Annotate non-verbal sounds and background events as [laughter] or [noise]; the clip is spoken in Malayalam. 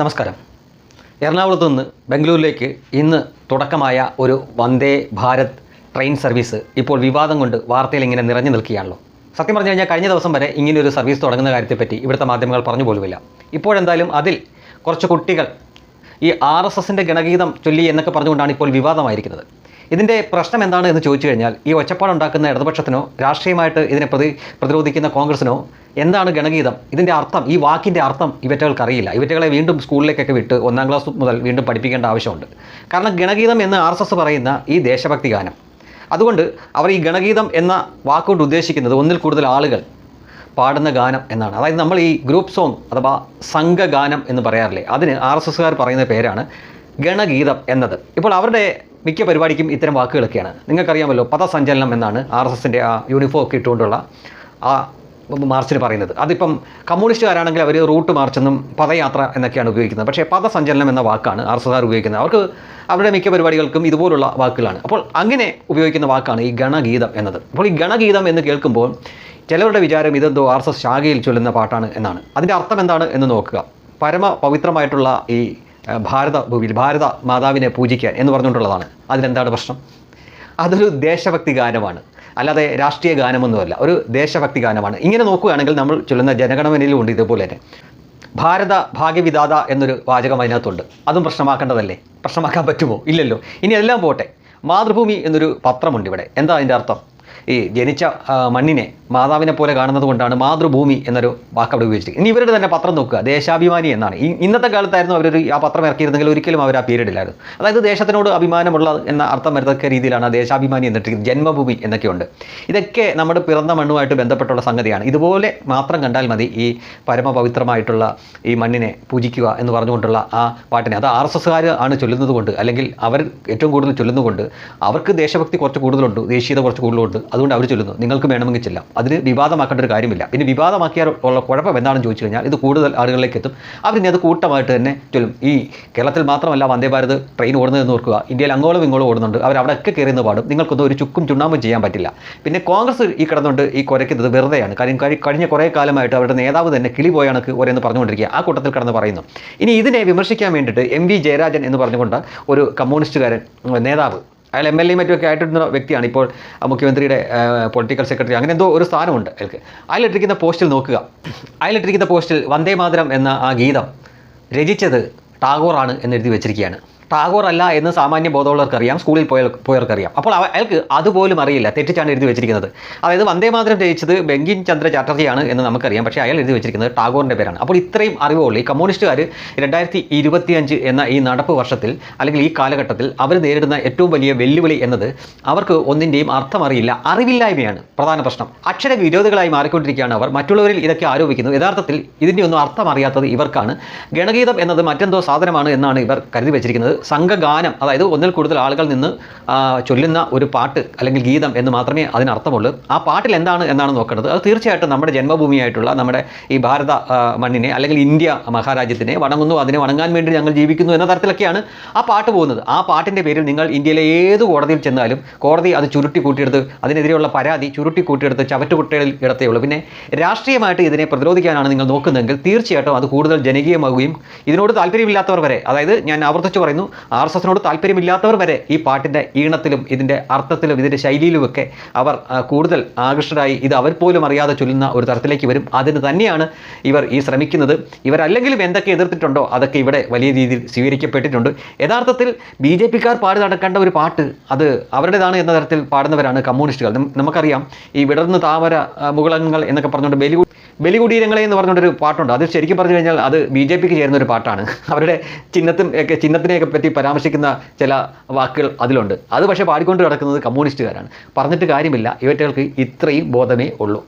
നമസ്കാരം. എറണാകുളത്ത് നിന്ന് ബംഗളൂരിലേക്ക് ഇന്ന് തുടക്കമായ ഒരു വന്ദേ ഭാരത് ട്രെയിൻ സർവീസ് ഇപ്പോൾ വിവാദം കൊണ്ട് വാർത്തയിൽ ഇങ്ങനെ നിറഞ്ഞു നിൽക്കുകയാണല്ലോ. സത്യം പറഞ്ഞു കഴിഞ്ഞാൽ കഴിഞ്ഞ ദിവസം വരെ ഇങ്ങനെ ഒരു സർവീസ് തുടങ്ങുന്ന കാര്യത്തെപ്പറ്റി ഇവിടുത്തെ മാധ്യമങ്ങൾ പറഞ്ഞു പോലുമില്ല. ഇപ്പോഴെന്തായാലും അതിൽ കുറച്ച് കുട്ടികൾ ഈ ആർ എസ് എസിന്റെ ഗണഗീതം ചൊല്ലി എന്നൊക്കെ പറഞ്ഞുകൊണ്ടാണ് ഇപ്പോൾ വിവാദമായിരിക്കുന്നത്. ഇതിന്റെ പ്രശ്നം എന്താണ് എന്ന് ചോദിച്ചു കഴിഞ്ഞാൽ ഈ ഒച്ചപ്പാടുണ്ടാക്കുന്ന ഇടതുപക്ഷത്തിനോ രാഷ്ട്രീയമായിട്ട് ഇതിനെ പ്രതി പ്രതിരോധിക്കുന്ന കോൺഗ്രസിനോ എന്താണ് ഗണഗീതം? ഇതിന്റെ അർത്ഥം ഈ വാക്കിന്റെ അർത്ഥം ഇവറ്റകൾക്ക് അറിയില്ല ഇവറ്റകളെ വീണ്ടും സ്കൂളിലേക്കൊക്കെ വിട്ട് ഒന്നാം ക്ലാസ് മുതൽ വീണ്ടും പഠിപ്പിക്കേണ്ട ആവശ്യമുണ്ട്. കാരണം ഗണഗീതം എന്ന് ആർ എസ് എസ് പറയുന്ന ഈ ദേശഭക്തി ഗാനം. അതുകൊണ്ട് അവർ ഈ ഗണഗീതം എന്ന വാക്കുകൊണ്ട് ഉദ്ദേശിക്കുന്നത് ഒന്നിൽ കൂടുതൽ ആളുകൾ പാടുന്ന ഗാനം എന്നാണ്. അതായത് നമ്മൾ ഈ ഗ്രൂപ്പ് സോങ് അഥവാ സംഘഗാനം എന്ന് പറയാറില്ലേ അതിന് ആർ എസ് എസ്സുകാർ പറയുന്ന പേരാണ് ഗണഗീതം എന്നത്. ഇപ്പോൾ അവരുടെ മിക്ക പരിപാടിക്കും ഇത്തരം വാക്കുകളൊക്കെയാണ്. നിങ്ങൾക്കറിയാമല്ലോ പദസഞ്ചലനം എന്നാണ് ആർ എസ് എസിന്റെ ആ യൂണിഫോം ഒക്കെ ഇട്ടുകൊണ്ടുള്ള ആ മാർച്ചിന് പറയുന്നത്. അതിപ്പം കമ്മ്യൂണിസ്റ്റുകാരാണെങ്കിൽ അവർ റൂട്ട് മാർച്ച് എന്നും പദയാത്ര എന്നൊക്കെയാണ് ഉപയോഗിക്കുന്നത്. പക്ഷേ പദസഞ്ചലനം എന്ന വാക്കാണ് ആർ എസ് ഉപയോഗിക്കുന്നത്. അവർക്ക് അവരുടെ മിക്ക പരിപാടികൾക്കും ഇതുപോലുള്ള വാക്കുകളാണ്. അപ്പോൾ അങ്ങനെ ഉപയോഗിക്കുന്ന വാക്കാണ് ഈ ഗണഗീതം എന്നത്. അപ്പോൾ ഈ ഗണഗീതം എന്ന് കേൾക്കുമ്പോൾ ചിലവരുടെ വിചാരം ഇതെന്തോ ആർ എസ് എസ് ശാഖയിൽ ചൊല്ലുന്ന പാട്ടാണ് എന്നാണ്. അതിന്റെ അർത്ഥം എന്താണ് എന്ന് നോക്കുക. പരമ പവിത്രമായിട്ടുള്ള ഈ ഭാരത ഭാരത മാതാവിനെ പൂജിക്കാൻ എന്ന് പറഞ്ഞുകൊണ്ടുള്ളതാണ്. അതിലെന്താണ് പ്രശ്നം? അതൊരു ദേശഭക്തി ഗാനമാണ് അല്ലാതെ രാഷ്ട്രീയ ഗാനമൊന്നുമല്ല ഒരു ദേശഭക്തി ഗാനമാണ്. ഇങ്ങനെ നോക്കുകയാണെങ്കിൽ നമ്മൾ ചൊല്ലുന്ന ജനഗണമനയിലും ഉണ്ട് ഇതുപോലെ തന്നെ. ഭാരത ഭാഗ്യവിദാത എന്നൊരു വാചകം അതിനകത്തുണ്ട്. അതും പ്രശ്നമാക്കേണ്ടതല്ലേ? പ്രശ്നമാക്കാൻ പറ്റുമോ? ഇല്ലല്ലോ. ഇനി എല്ലാം പോട്ടെ. മാതൃഭൂമി എന്നൊരു പത്രമുണ്ട് ഇവിടെ എന്താ അതിന്റെ അർത്ഥം? ഈ ജനിച്ച മണ്ണിനെ മാതാവിനെ പോലെ കാണുന്നത് കൊണ്ടാണ് മാതൃഭൂമി എന്നൊരു വാക്ക് അവിടെ ഉപയോഗിച്ചിരിക്കുന്നത്. ഇനി ഇവരുടെ തന്നെ പത്രം നോക്കുക. ദേശാഭിമാനി എന്നാണ്. ഈ ഇന്നത്തെ കാലത്തായിരുന്നു അവരൊരു ആ പത്രം ഇറക്കിയിരുന്നെങ്കിൽ ഒരിക്കലും അവർ ആ പീരീഡ് ഇല്ലായിരുന്നു അതായത് ദേശത്തിനോട് അഭിമാനമുള്ള എന്ന അർത്ഥം വരത്തക്ക രീതിയിലാണ് ദേശാഭിമാനി എന്നിട്ടിരിക്കുന്നത്. ജന്മഭൂമി എന്നൊക്കെയുണ്ട്. ഇതൊക്കെ നമ്മുടെ പിറന്ന മണ്ണുമായിട്ട് ബന്ധപ്പെട്ടുള്ള സംഗതിയാണ്. ഇതുപോലെ മാത്രം കണ്ടാൽ മതി ഈ പരമപവിത്രമായിട്ടുള്ള ഈ മണ്ണിനെ പൂജിക്കുക എന്ന് പറഞ്ഞുകൊണ്ടുള്ള ആ പാട്ടിനെ. അത് ആർ എസ് എസ്സുകാർ ആണ് ചൊല്ലുന്നത് കൊണ്ട് അല്ലെങ്കിൽ അവർ ഏറ്റവും കൂടുതൽ ചൊല്ലുന്നതുകൊണ്ട് അവർക്ക് ദേശഭക്തി കുറച്ച് കൂടുതലുണ്ട്. ദേശീയത കുറച്ച് കൂടുതലുണ്ട്. അതുകൊണ്ട് അവർ ചൊല്ലുന്നു നിങ്ങൾക്ക് വേണമെങ്കിൽ ചെല്ലാം. അതിന് വിവാദമാക്കേണ്ട ഒരു കാര്യമില്ല. പിന്നെ വിവാദമാക്കിയാൽ ഉള്ള കുഴപ്പം എന്താണെന്ന് ചോദിച്ചു കഴിഞ്ഞാൽ ഇത് കൂടുതൽ ആളുകളിലേക്ക് എത്തും. അവരിനി അത് കൂട്ടമായിട്ട് തന്നെ ചൊല്ലും. ഈ കേരളത്തിൽ മാത്രമല്ല വന്ദേ ഭാരത് ട്രെയിൻ ഓടുന്നതെന്ന് ഓർക്കുക. ഇന്ത്യയിൽ അങ്ങോളം ഇങ്ങോളം ഓടുന്നുണ്ട്. അവർ അവിടെയൊക്കെ കയറിയെന്ന് പാടും. നിങ്ങൾക്കൊന്നും ഒരു ചുക്കും ചുണ്ണാമ്പും ചെയ്യാൻ പറ്റില്ല. പിന്നെ കോൺഗ്രസ് ഈ കിടന്നുകൊണ്ട് ഈ കുരയ്ക്കുന്നത് വെറുതെയാണ്. കാര്യം കഴിഞ്ഞ കുറേ കാലമായിട്ട് അവരുടെ നേതാവ് തന്നെ കിളി പോയ കണക്ക് ഓരോന്ന് പറഞ്ഞുകൊണ്ടിരിക്കുക. ആ കൂട്ടത്തിൽ കിടന്ന് പറയുന്നു. ഇനി ഇതിനെ വിമർശിക്കാൻ വേണ്ടിയിട്ട് എം വി ജയരാജൻ എന്ന് പറഞ്ഞുകൊണ്ട് ഒരു കമ്മ്യൂണിസ്റ്റുകാരൻ നേതാവ് അയാൾ എം എൽ എ മറ്റുമൊക്കെ ആയിട്ടിരുന്ന വ്യക്തിയാണ് ഇപ്പോൾ മുഖ്യമന്ത്രിയുടെ പൊളിറ്റിക്കൽ സെക്രട്ടറി അങ്ങനെ എന്തോ ഒരു സ്ഥാനമുണ്ട് അയാൾക്ക്. അയാളിട്ടിരിക്കുന്ന പോസ്റ്റിൽ നോക്കുക. അയാളിട്ടിരിക്കുന്ന പോസ്റ്റിൽ വന്ദേ മാതരം എന്ന ആ ഗീതം രചിച്ചത് ടാഗോറാണ് എന്ന് എഴുതി വെച്ചിരിക്കുകയാണ്. ടാഗോർ അല്ല എന്ന് സാമാന്യ ബോധമുള്ളവർക്കറിയാം സ്കൂളിൽ പോയ പോയവർക്കറിയാം. അപ്പോൾ അയാൾക്ക് അതുപോലും അറിയില്ല തെറ്റിച്ചാണ് എഴുതി വെച്ചിരിക്കുന്നത്. അതായത് വന്ദേ മാതരം രചിച്ചത് ബെങ്കിൻ ചന്ദ്ര ചാറ്റർജിയാണ് എന്ന് നമുക്കറിയാം പക്ഷേ അയാൾ എഴുതി വെച്ചിരിക്കുന്നത് ടാഗോറിന്റെ പേരാണ്. അപ്പോൾ ഇത്രയും അറിവുള്ളൂ ഈ കമ്മ്യൂണിസ്റ്റുകാർ രണ്ടായിരത്തി ഇരുപത്തിയഞ്ച് എന്ന ഈ നടപ്പ് വർഷത്തിൽ അല്ലെങ്കിൽ ഈ കാലഘട്ടത്തിൽ അവർ നേരിടുന്ന ഏറ്റവും വലിയ വെല്ലുവിളി എന്നത് അവർക്ക് ഒന്നിന്റെയും അർത്ഥം അറിയില്ല അറിവില്ലായ്മയാണ് പ്രധാന പ്രശ്നം. അക്ഷര വിരോധികളായി മാറിക്കൊണ്ടിരിക്കുകയാണ് അവർ മറ്റുള്ളവരിൽ ഇതൊക്കെ ആരോപിക്കുന്നു. യഥാർത്ഥത്തിൽ ഇതിന്റെ ഒന്നും അർത്ഥം അറിയാത്തത് ഇവർക്കാണ്. ഗണഗീതം എന്നത് മറ്റെന്തോ സാധനമാണ് എന്നാണ് ഇവർ കരുതി വെച്ചിരിക്കുന്നത്. സംഘഗാനം അതായത് ഒന്നിൽ കൂടുതൽ ആളുകൾ നിന്ന് ചൊല്ലുന്ന ഒരു പാട്ട് അല്ലെങ്കിൽ ഗീതം എന്ന് മാത്രമേ അതിനർത്ഥമുള്ളൂ. ആ പാട്ടിൽ എന്താണ് എന്നാണ് നോക്കേണ്ടത്. അത് തീർച്ചയായിട്ടും നമ്മുടെ ജന്മഭൂമിയായിട്ടുള്ള നമ്മുടെ ഈ ഭാരത മണ്ണിനെ അല്ലെങ്കിൽ ഇന്ത്യ മഹാരാജ്യത്തിനെ വണങ്ങുന്നു അതിനെ വണങ്ങാൻ വേണ്ടി ഞങ്ങൾ ജീവിക്കുന്നു എന്ന തരത്തിലൊക്കെയാണ് ആ പാട്ട് പോകുന്നത്. ആ പാട്ടിന്റെ പേരിൽ നിങ്ങൾ ഇന്ത്യയിലെ ഏത് കോടതിയിൽ ചെന്നാലും കോടതി അത് ചുരുട്ടി കൂട്ടിയെടുത്ത് അതിനെതിരെയുള്ള പരാതി ചുരുട്ടി കൂട്ടിയെടുത്ത് ചവറ്റുകുട്ടികളിൽ ഇടത്തേ ഉള്ളൂ. പിന്നെ രാഷ്ട്രീയമായിട്ട് ഇതിനെ പ്രതിരോധിക്കാനാണ് നിങ്ങൾ നോക്കുന്നതെങ്കിൽ തീർച്ചയായിട്ടും അത് കൂടുതൽ ജനകീയമാവുകയും ഇതിനോട് താല്പര്യമില്ലാത്തവർ വരെ അതായത് ഞാൻ ആവർത്തിച്ച് പറയുന്നു ആർ എസ് എസിനോട് താല്പര്യമില്ലാത്തവർ വരെ ഈ പാട്ടിന്റെ ഈണത്തിലും ഇതിന്റെ അർത്ഥത്തിലും ഇതിന്റെ ശൈലിയിലുമൊക്കെ അവർ കൂടുതൽ ആകൃഷ്ടരായി ഇത് അവർ പോലും അറിയാതെ ചൊല്ലുന്ന ഒരു തരത്തിലേക്ക് വരും. അതിന് തന്നെയാണ് ഇവർ ഈ ശ്രമിക്കുന്നത്. ഇവരല്ലെങ്കിലും എന്തൊക്കെ എതിർത്തിട്ടുണ്ടോ അതൊക്കെ ഇവിടെ വലിയ രീതിയിൽ സ്വീകരിക്കപ്പെട്ടിട്ടുണ്ട്. യഥാർത്ഥത്തിൽ ബി ജെ പിക്കാർ പാടി നടക്കേണ്ട ഒരു പാട്ട് അത് അവരുടേതാണ് എന്ന തരത്തിൽ പാടുന്നവരാണ് കമ്മ്യൂണിസ്റ്റുകൾ. നമുക്കറിയാം ഈ വിടർന്ന് താമര മുകളങ്ങൾ എന്നൊക്കെ പറഞ്ഞുകൊണ്ട് ബലി ബലികുടീരങ്ങളെ എന്ന് പറഞ്ഞൊരു പാട്ടുണ്ട്. അത് ശരിക്കും പറഞ്ഞു കഴിഞ്ഞാൽ അത് ബി ജെ പിക്ക് ചേരുന്ന ഒരു പാട്ടാണ്. [laughs] അവരുടെ ചിഹ്നത്തും ഒക്കെ ചിഹ്നത്തിനെയൊക്കെ പറ്റി പരാമർശിക്കുന്ന ചില വാക്കുകൾ അതിലുണ്ട്. അത് പക്ഷേ പാടിക്കൊണ്ട് കിടക്കുന്നത് കമ്മ്യൂണിസ്റ്റുകാരാണ്. പറഞ്ഞിട്ട് കാര്യമില്ല. ഇവറ്റകൾക്ക് ഇത്രയും ബോധമേ ഉള്ളൂ.